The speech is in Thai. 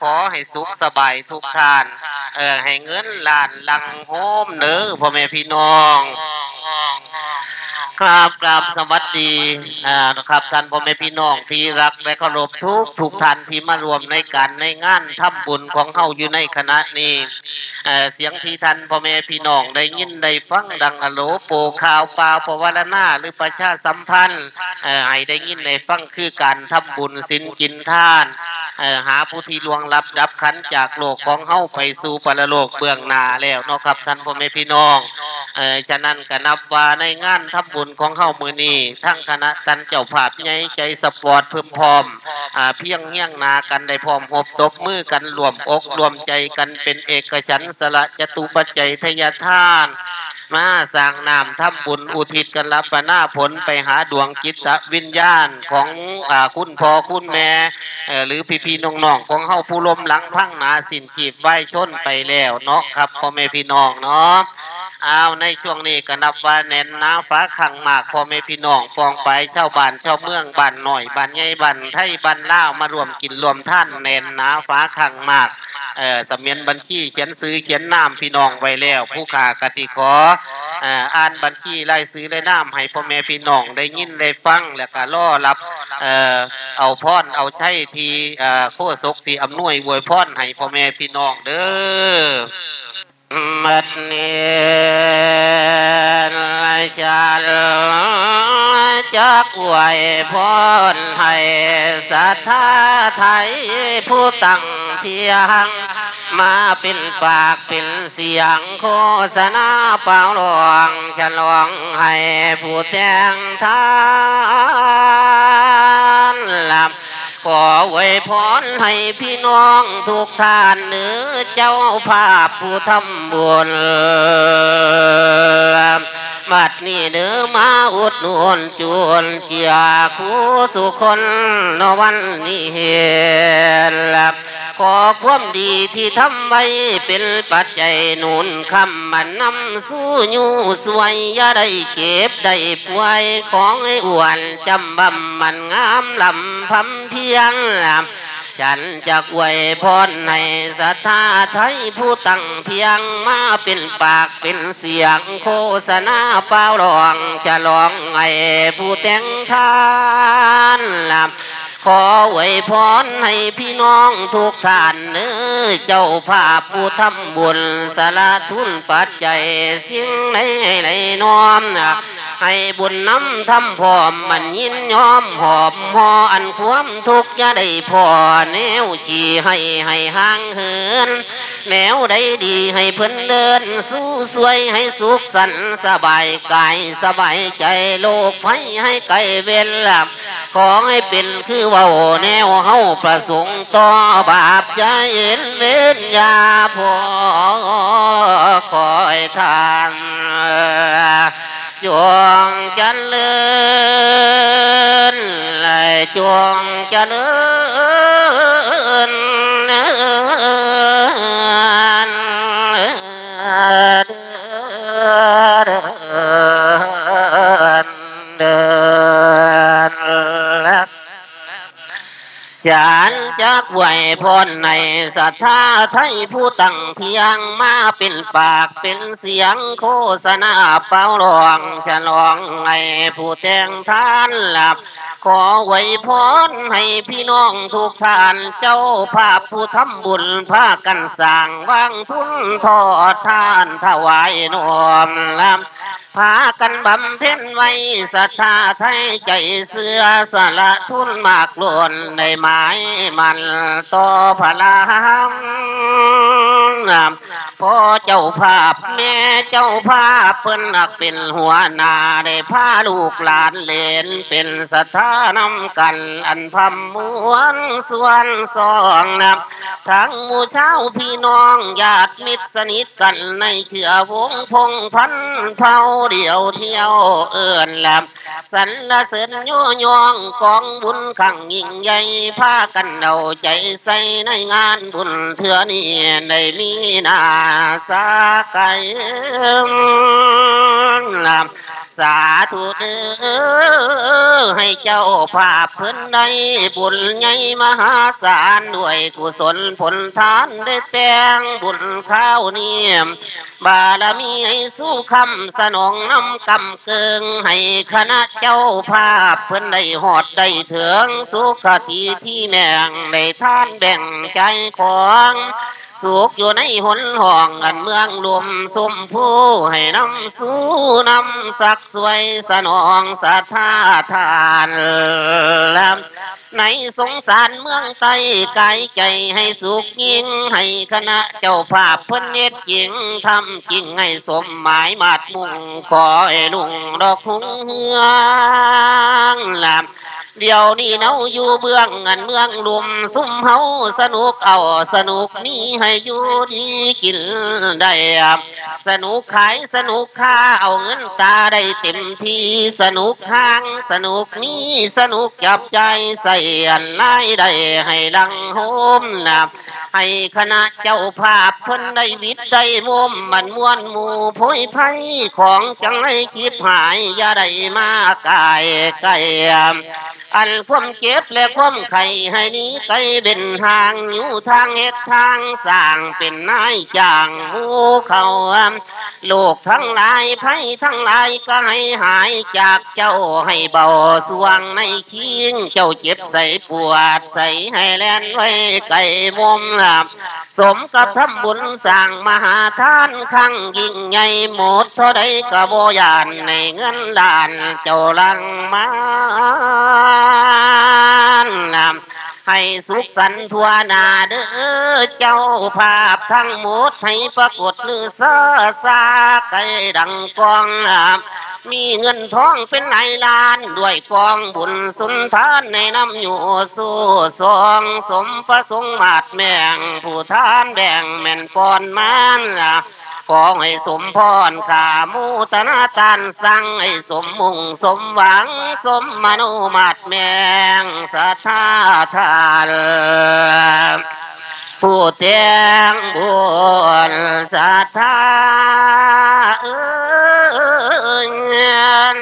ขอให้สุขสบายทุกท่าน เออให้เงินล้านลังโฮมเด้อพ่อแม่พี่น้อง ครับกราบสวัสดีอ่านะครับท่านพ่อแม่พี่น้องที่รักและเคารพทุกทุกท่านที่มารวมในการในงานทำบุญของเฮาอยู่ในคณะนี้เอ่อเสียงที่ท่านพ่อแม่พี่น้องได้ยินได้ฟังดังอโลโปข่าวปลาปวารณาหรือประชาสัมพันธ์เอ่อให้ได้ยินได้ฟังคือการทำบุญสินกินทาน หาผู้ที่ลวงลับดับขันจากโลกของเฮาไปสู่ปรโลกเบื้องหน้าแล้วเนาะครับท่านพ่อแม่พี่น้องเออฉะนั้นก็นับว่าในงานทำบุญของเฮามือนี้ทั้งคณะตันเจ้าภาพใหญ่ใจสปอร์ตเพิ่มพร้อมอ่าเพียงเฮี้ยงนากันได้พร้อมหบตบมือกันรวมอกรวมใจกันเป็นเอกฉันสละจตุปัจจัยทยทาน มาสร้างนามทำบุญอุทิศกันรับหน้าผลไปหาดวงจิตวิญญาณของอคุณพ่อคุณแม่หรือพี่ๆน้องๆของเฮาผู้ลมหลังพังหนาสินขีบไหวชนไปแล้วเนาะครับพ่อแม่พี่น้องเนาะเอาในช่วงนี้ก็นับว่าแน่นหนาฟ้าขังมากพ่อแม่พี่น้องฟองไปชาวบ้านชาวเมืองบ้านหน่อยบ้านใหญ่บ้านไทยบ้านล่าวมารวมกินรวมท่านแน่นหนาฟ้าขังมาก เอ่อสำเมียนบัญชีเขียนซื้อเขียนน้ำพี่น้องไว้แล้ว ผู้ขากติขอเอ่ออ่านบัญชีรายซื้อรายน้ำให้พ่อแม่พี่น้องได้ยินได้ฟังแล้วก็ล่อรับเอ่อเอาพรเอาใช้ทีเอ่อโคศกสีอำนวยอวยพรให้พ่อแม่พี่น้องเด้อมัดเนร จาลจักอวยพรให้สัทธาไทยผู้ตั้งเทียงมาเป็นปากเป็นเสียงโฆษณาเป่าหลวงฉลองให้ผู้แทงทานลำขอไว้พรให้พี่น้องทุกท่านเนื้อเจ้าภาพผู้ทำบุญ บัดนี้เนื้อมาอุดหนุนจวนเจียคู่สุคนนวันนี้เห็นขอความดีที่ทำไว้เป็นปัจจัยหนุนคำมันนำสู้อยู่สวยอย่าได้เก็บได้ป่วยของไอ้อ้วนจำบำมันงามลำพำเพียงลำ ฉันจะอวยพรในศรัทธาไทยผู้ตั้งเพียงมาเป็นปากเป็นเสียงโฆษณาเป้าหลองจะลองไอ้ผู้แต่งทานลำขอไว้พรให้พี่น้องทุกท่านเนื้อเจ้าภาพผู้ทำบุญสละทุนปัจจัยสิ่งไหนไหนน้อมนะ ให้บุญน้ำทำพร้อมมันยินยอมหอบหออันความทุกข์อย่าได้พอแนวขี่ให้ให้ห่างเหินแนวใดดีให้เพิ่นเดิน สู้สวยให้สุขสันต์สบายกายสบายใจโลกภัยให้ไกลเวลาขอให้เป็นคือว่าแนวเฮาประสงค์ต่อบาปใจเห็นเว้นยาพอคอยทาน จวงเจันเลิ นเลยจวงเจันเลินฉันจักไหวพรในศรัทธาไทยผู้ตั้งเพียงมาเป็นปากเป็นเสียงโฆษณาเป่าหลวงฉลองให้ผู้แต่งทานหลับ ขอไหวพรให้พี่น้องทุกท่านเจ้าภาพผู้ทำบุญพากันสร้างวางทุนทอดทานถวายนอมลำ พากันบำเพ็ญไว้ศรัทธาไทยใจเสือสละทุนมากล้วนในไม้มันต่อพลัง พอเจ้าภาพแม่เจ้าภาพเพิ่นนักเป็นหัวหน้าได้พาลูกหลานเลนเป็นศรัทธานำกัน อันพำมวนส่วนสองนับทั้งมู่เช้าพี่น้องญาติมิตรสนิทกันในเชื่อวงพงพันเผาเดียวเที่ยวเอื่นลำสรรเสริญยั่วยองกองบุญขังยิ่งใหญ่พากันเอาใจใส่ในงานบุญเถื่อนี้ในมีนาสาไก่ลำสาธุเด้อให้เจ้าภาพเพิ่นได้บุญใหญ่มหาศาลด้วยกุศลผลทานได้แต่งบุญข้าวเนียมบารมีให้สู้คำสนองน้ำกำเกิงให้คณะเจ้าภาพเพิ่นได้หอดได้เถืองสุขทีที่แม่งได้ท่านแบ่งใจของ สุขอยู่ในหนห้องอันเมืองลมสมผู้ให้น้ำสู้นำสักสวยสนองศรัทธาทานลำในสงสารเมืองไต้กายใจให้สุขยิ่ง ให้คณะเจ้าภาพเพิ่นเน็ดจริงทำจริงให้สมหมายมาดมุ่งขอให้ลุงดอกหุงเฮืองลำ เดี๋ยวนี้เนาอยู่เบื้องเงินเมืองลุมซุ่มเฮาสนุกเอาสนุกนี่ให้อยู่ดีกินได้สนุกขายสนุกค่าเอาเงินตาได้เต็มที่สนุกห้างสนุกนี่สนุกจับใจใส่อันไล่ได้ให้ดังโฮมนะให้คณะเจ้าภาพเพิ่นได้วิทย์ได้มุมมันม่วนหมู่โพยไพ่ของจังไรคิดหายอย่าได้มากายไก่อันความเจ็บและความไข่ให้นี้ไกลเป็นทางอยู่ทางเหตุทางสร้างเป็นนายจ้างหูเขาโลกทั้งหลายภัยทั้งหลายก็ให้หายจากเจ้าให้เบาสวงในคิงเจ้าเจ็บใส่ปวดใส่ให้แลนไว้ไก่มุมลับสมกับทำบุญสร้างมหาทานครั้งยิ่งใหญ่หมดเท่าใดกะบ่ยานในเงินล้านเจ้าลังมาานให้สุขสันทั่วนาเด้อเจ้าภาพทั้งหมดให้ปรากฏลือเสอซาไกดังกองลำมีเงินทองเป็นหลายล้านด้วยกองบุญสุนทานในน้ำอยู่สู้สองสมประสงค์มาดแม่งผู้ทานแบ่งแม่นปอนมันล่ะ ฟ้องให้สมพรข่ามูตนาตันสั่งให้สมมุ่งสมหวัง สมมนุมาตแมงสัทธาทานผู้เตียงบุญสัทธาเอื้อน